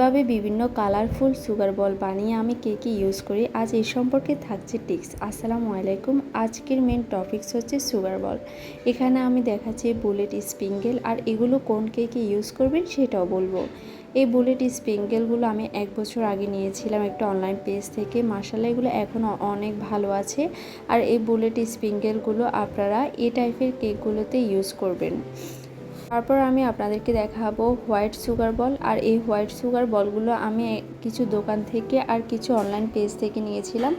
কীভাবে বিভিন্ন colourful sugar ball বানিয়ে আমি কেকে ইউজ করি, আজ এই সম্পর্কে থাকছে টিক্স আসসালামু আলাইকুম। আজকের মেন টপিকস হচ্ছে সুগার বল। এখানে আমি দেখাচ্ছি বুলেট স্প্রিঙ্গেল আর এগুলো কোন কেকে ইউজ করবেন সেটাও বলব। এই বুলেট স্প্রিঙ্গেলগুলো আমি এক বছর আগে নিয়েছিলাম একটা অনলাইন পেজ থেকে। মাসালা এগুলো এখনও অনেক ভালো আছে। আর এই বুলেট স্প্রিঙ্গেলগুলো আপনারা এ টাইপের কেকগুলোতে ইউজ করবেন। তারপর আমি আপনাদেরকে দেখাবো হোয়াইট সুগার বল। আর এই হোয়াইট সুগার বলগুলো আমি কিছু দোকান থেকে আর কিছু অনলাইন পেজ থেকে নিয়েছিলাম।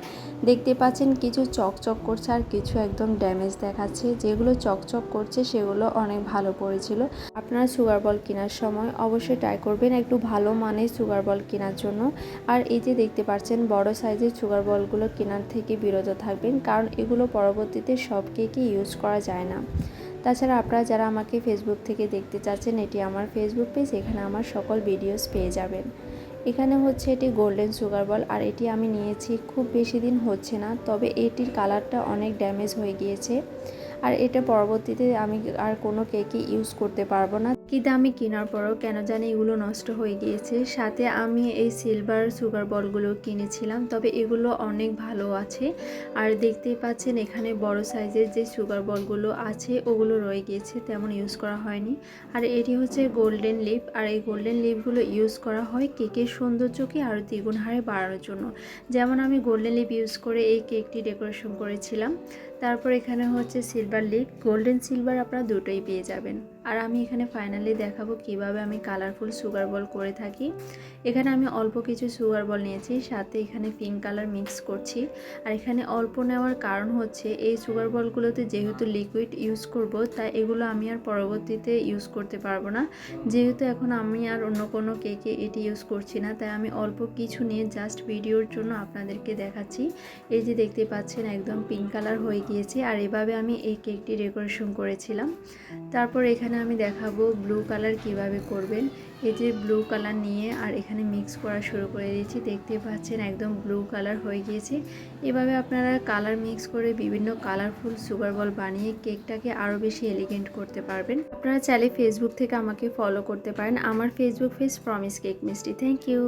দেখতে পাচ্ছেন কিছু চকচক করছে আর কিছু একদম ড্যামেজ দেখাচ্ছে। যেগুলো চকচক করছে সেগুলো অনেক ভালো পড়েছিল। আপনারা সুগার বল কেনার সময় অবশ্যই ট্রাই করবেন একটু ভালো মানের সুগার বল কেনার জন্য। আর এই যে দেখতে পাচ্ছেন বড় সাইজের সুগার বলগুলো কেনার থেকে বিরত থাকবেন। কারণ এগুলো পরবর্তীতে সব কেকই ইউজ করা যায় না। তাছাড়া আপনারা যারা আমাকে ফেসবুক থেকে দেখতে চাচ্ছেন, এটি আমার ফেসবুক পেজ এখানে আমার সকল ভিডিওস পেয়ে যাবেন। এখানে হচ্ছে এটি গোল্ডেন সুগার বল আর এটি আমি নিয়েছি, খুব বেশি দিন হচ্ছে না, তবে এটির কালারটা অনেক ড্যামেজ হয়ে গিয়েছে। আর এটা পরবর্তীতে আমি আর কোনো কেকই ইউজ করতে পারব না। কিন্তু আমি কেনার পরও কেন জানি এগুলো নষ্ট হয়ে গিয়েছে। সাথে আমি এই সিলভার সুগার বলগুলো কিনেছিলাম, তবে এগুলো অনেক ভালো আছে। আর দেখতেই পাচ্ছেন এখানে বড় সাইজের যে সুগার বলগুলো আছে, ওগুলো রয়ে গিয়েছে, তেমন ইউজ করা হয়নি। আর এটি হচ্ছে গোল্ডেন লিপ আর এই গোল্ডেন লিপগুলো ইউজ করা হয় কেকের সৌন্দর্যকে আরও দ্বিগুণ হারে বাড়ানোর জন্য। যেমন আমি গোল্ডেন লিপ ইউজ করে এই কেকটি ডেকোরেশন করেছিলাম। তারপর এখানে হচ্ছে সিলভার লিপ গোল্ডেন সিলভার আপনারা দুটোই পেয়ে যাবেন। আর আমি এখানে ফাইনালি দেখাবো কীভাবে আমি কালারফুল সুগার বল করে থাকি। এখানে আমি অল্প কিছু সুগার বল নিয়েছি, সাথে এখানে পিঙ্ক কালার মিক্স করছি। আর এখানে অল্প নেওয়ার কারণ হচ্ছে, এই সুগার বলগুলোতে যেহেতু লিকুইড ইউজ করব, তাই এগুলো আমি আর পরবর্তীতে ইউজ করতে পারব না। যেহেতু এখন আমি আর অন্য কোনো কেকে এটি ইউজ করছি না, তাই আমি অল্প কিছু নিয়ে জাস্ট ভিডিওর জন্য আপনাদেরকে দেখাচ্ছি। এই যে দেখতে পাচ্ছেন, একদম পিঙ্ক কালার হয়ে গিয়েছে, আর এভাবে আমি এই কেকটি ডেকোরেশন করেছিলাম। তারপর এখানে আমি দেখাবো ব্লু কালার কীভাবে করবেন। এই যে ব্লু কালার নিয়ে আর এখানে মিক্স করা শুরু করে দিয়েছি। দেখতে পাচ্ছেন একদম ব্লু কালার হয়ে গিয়েছে। এভাবে আপনারা কালার মিক্স করে বিভিন্ন কালারফুল সুগার বল বানিয়ে কেকটাকে আরও বেশি এলিগেন্ট করতে পারবেন। আপনারা চাইলে ফেসবুক থেকে আমাকে ফলো করতে পারেন। আমার ফেসবুক পেজ প্রমিস কেক মিষ্টি থ্যাংক ইউ